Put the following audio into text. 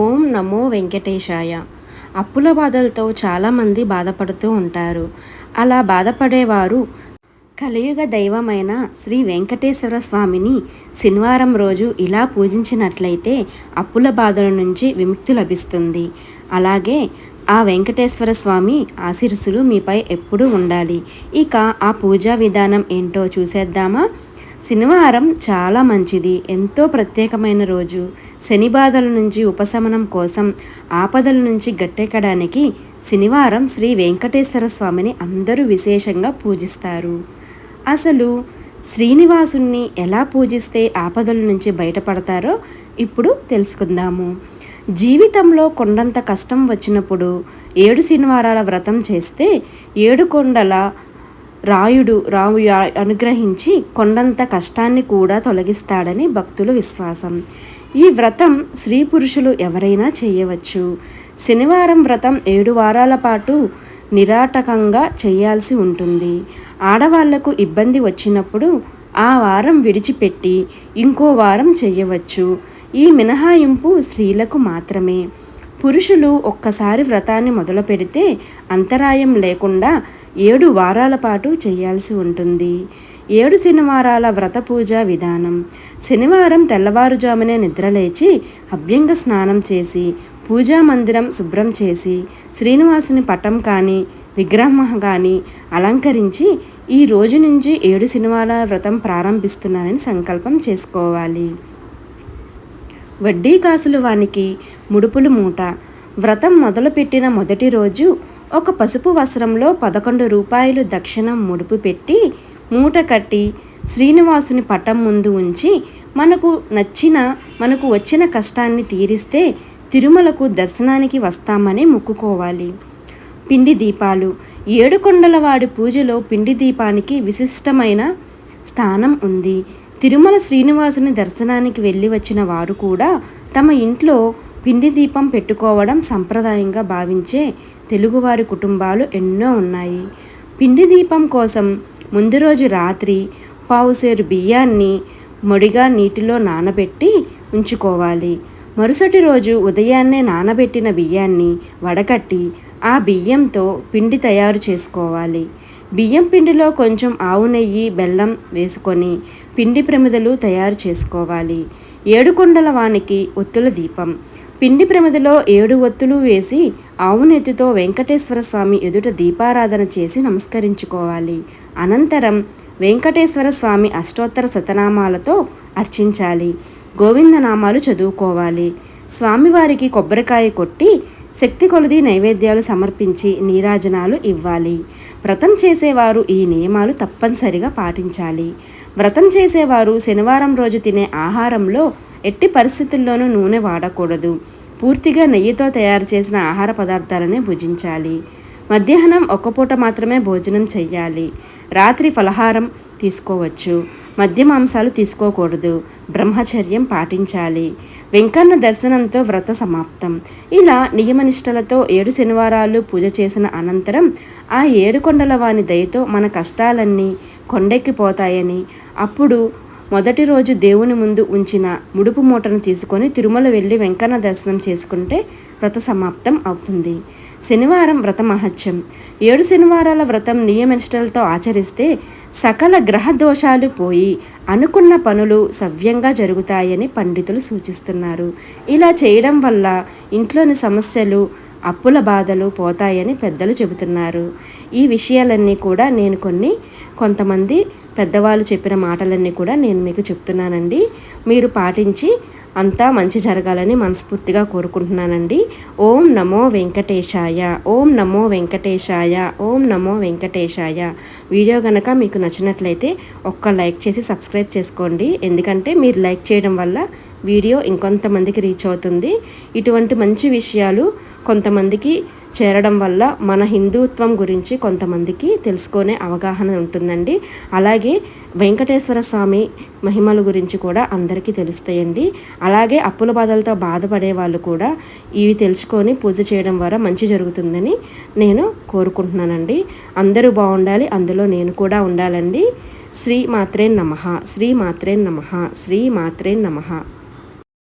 ఓం నమో వెంకటేశాయ. అప్పుల బాధలతో చాలామంది బాధపడుతూ ఉంటారు. అలా బాధపడేవారు కలియుగ దైవమైన శ్రీ వెంకటేశ్వర స్వామిని శనివారం రోజు ఇలా పూజించినట్లయితే అప్పుల బాధల నుంచి విముక్తి లభిస్తుంది. అలాగే ఆ వెంకటేశ్వర స్వామి ఆశీర్సులు మీపై ఎప్పుడూ ఉండాలి. ఇక ఆ పూజా విధానం ఏంటో చూసేద్దామా? శనివారం చాలా మంచిది. ఎంతో ప్రత్యేకమైన రోజు. శని బాధల నుంచి ఉపశమనం కోసం ఆపదల నుంచి గట్టెక్కడానికి శనివారం శ్రీ వెంకటేశ్వర స్వామిని అందరూ విశేషంగా పూజిస్తారు. అసలు శ్రీనివాసుణ్ణి ఎలా పూజిస్తే ఆపదల నుంచి బయటపడతారో ఇప్పుడు తెలుసుకుందాము. జీవితంలో కొండంత కష్టం వచ్చినప్పుడు ఏడు శనివారాల వ్రతం చేస్తే ఏడు కొండల రాయుడు రావు అనుగ్రహించి కొండంత కష్టాన్ని కూడా తొలగిస్తాడని భక్తుల విశ్వాసం. ఈ వ్రతం స్త్రీ పురుషులు ఎవరైనా చేయవచ్చు. శనివారం వ్రతం ఏడు వారాల పాటు నిరాటకంగా చేయాల్సి ఉంటుంది. ఆడవాళ్ళకు ఇబ్బంది వచ్చినప్పుడు ఆ వారం విడిచిపెట్టి ఇంకో వారం చేయవచ్చు. ఈ మినహాయింపు స్త్రీలకు మాత్రమే. పురుషులు ఒక్కసారి వ్రతాన్ని మొదలు పెడితే అంతరాయం లేకుండా ఏడు వారాల పాటు చేయాల్సి ఉంటుంది. ఏడు శనివారాల వ్రత పూజ విధానం. శనివారం తెల్లవారుజామునే నిద్రలేచి అభ్యంగ స్నానం చేసి పూజా మందిరం శుభ్రం చేసి శ్రీనివాసుని పటం కానీ విగ్రహం కానీ అలంకరించి ఈ రోజు నుంచి ఏడు శనివారాల వ్రతం ప్రారంభిస్తున్నానని సంకల్పం చేసుకోవాలి. వడ్డీ కాసులు వానికి ముడుపులు మూట. వ్రతం మొదలుపెట్టిన మొదటి రోజు ఒక పసుపు వస్త్రంలో పదకొండు రూపాయలు దక్షిణం ముడుపు పెట్టి మూట కట్టి శ్రీనివాసుని పటం ముందు ఉంచి మనకు నచ్చిన మనకు వచ్చిన కష్టాన్ని తీరిస్తే తిరుమలకు దర్శనానికి వస్తామని మొక్కుకోవాలి. పిండి దీపాలు. ఏడుకొండలవాడి పూజలో పిండి దీపానికి విశిష్టమైన స్థానం ఉంది. తిరుమల శ్రీనివాసుని దర్శనానికి వెళ్ళి వచ్చిన వారు కూడా తమ ఇంట్లో పిండి దీపం పెట్టుకోవడం సంప్రదాయంగా భావించే తెలుగువారి కుటుంబాలు ఎన్నో ఉన్నాయి. పిండి దీపం కోసం ముందు రోజు రాత్రి పావుసేరు బియ్యాన్ని మొడిగా నీటిలో నానబెట్టి ఉంచుకోవాలి. మరుసటి రోజు ఉదయాన్నే నానబెట్టిన బియ్యాన్ని వడకట్టి ఆ బియ్యంతో పిండి తయారు చేసుకోవాలి. బియ్యం పిండిలో కొంచెం ఆవు నెయ్యి బెల్లం వేసుకొని పిండి ప్రమిదలు తయారు చేసుకోవాలి. ఏడుకొండల వానికి ఒత్తుల దీపం. పిండి ప్రమిదలో ఏడు ఒత్తులు వేసి ఆవునెత్తితో వెంకటేశ్వర స్వామి ఎదుట దీపారాధన చేసి నమస్కరించుకోవాలి. అనంతరం వెంకటేశ్వర స్వామి అష్టోత్తర శతనామాలతో అర్చించాలి. గోవిందనామాలు చదువుకోవాలి. స్వామివారికి కొబ్బరికాయ కొట్టి శక్తి కొలది నైవేద్యాలు సమర్పించి నీరాజనాలు ఇవ్వాలి. వ్రతం చేసేవారు ఈ నియమాలు తప్పనిసరిగా పాటించాలి. వ్రతం చేసేవారు శనివారం రోజు తినే ఆహారంలో ఎట్టి పరిస్థితుల్లోనూ నూనె వాడకూడదు. పూర్తిగా నెయ్యితో తయారు చేసిన ఆహార పదార్థాలనే భుజించాలి. మధ్యాహ్నం ఒక్క పూట మాత్రమే భోజనం చెయ్యాలి. రాత్రి ఫలహారం తీసుకోవచ్చు. మద్య మాంసాలు తీసుకోకూడదు. బ్రహ్మచర్యం పాటించాలి. వెంకన్న దర్శనంతో వ్రత సమాప్తం. ఇలా నియమనిష్టలతో ఏడు శనివారాలు పూజ చేసిన అనంతరం ఆ ఏడు కొండల వాని దయతో మన కష్టాలన్నీ కొండెక్కిపోతాయని అప్పుడు మొదటి రోజు దేవుని ముందు ఉంచిన ముడుపు మూటను తీసుకొని తిరుమల వెళ్ళి వెంకన్న దర్శనం చేసుకుంటే వ్రత సమాప్తం అవుతుంది. శనివారం వ్రత మహత్యం. ఏడు శనివారాల వ్రతం నియమనిష్టలతో ఆచరిస్తే సకల గ్రహ దోషాలు పోయి అనుకున్న పనులు సవ్యంగా జరుగుతాయని పండితులు సూచిస్తున్నారు. ఇలా చేయడం వల్ల ఇంట్లోని సమస్యలు అప్పుల బాధలు పోతాయని పెద్దలు చెబుతున్నారు. ఈ విషయాలన్నీ కూడా నేను కొన్ని కొంతమంది పెద్దవాళ్ళు చెప్పిన మాటలన్నీ కూడా నేను మీకు చెప్తున్నానండి. మీరు పాటించి అంతా మంచి జరగాలని మనస్ఫూర్తిగా కోరుకుంటున్నానండి. ఓం నమో వెంకటేశాయ ఓం నమో వెంకటేశాయ ఓం నమో వెంకటేశాయ. వీడియో కనుక మీకు నచ్చినట్లయితే ఒక్క లైక్ చేసి సబ్స్క్రైబ్ చేసుకోండి. ఎందుకంటే మీరు లైక్ చేయడం వల్ల వీడియో ఇంకొంతమందికి రీచ్ అవుతుంది. ఇటువంటి మంచి విషయాలు కొంతమందికి చేరడం వల్ల మన హిందుత్వం గురించి కొంతమందికి తెలుసుకునే అవగాహన ఉంటుందండి. అలాగే వెంకటేశ్వర స్వామి మహిమల గురించి కూడా అందరికీ తెలుస్తాయండి. అలాగే అప్పుల బాధలతో బాధపడే వాళ్ళు కూడా ఇవి తెలుసుకొని పూజ చేయడం ద్వారా మంచి జరుగుతుందని నేను కోరుకుంటున్నానండి. అందరూ బాగుండాలి అందులో నేను కూడా ఉండాలండి. శ్రీ మాత్రే నమ శ్రీ మాత్రే నమ శ్రీ మాత్రే నమ.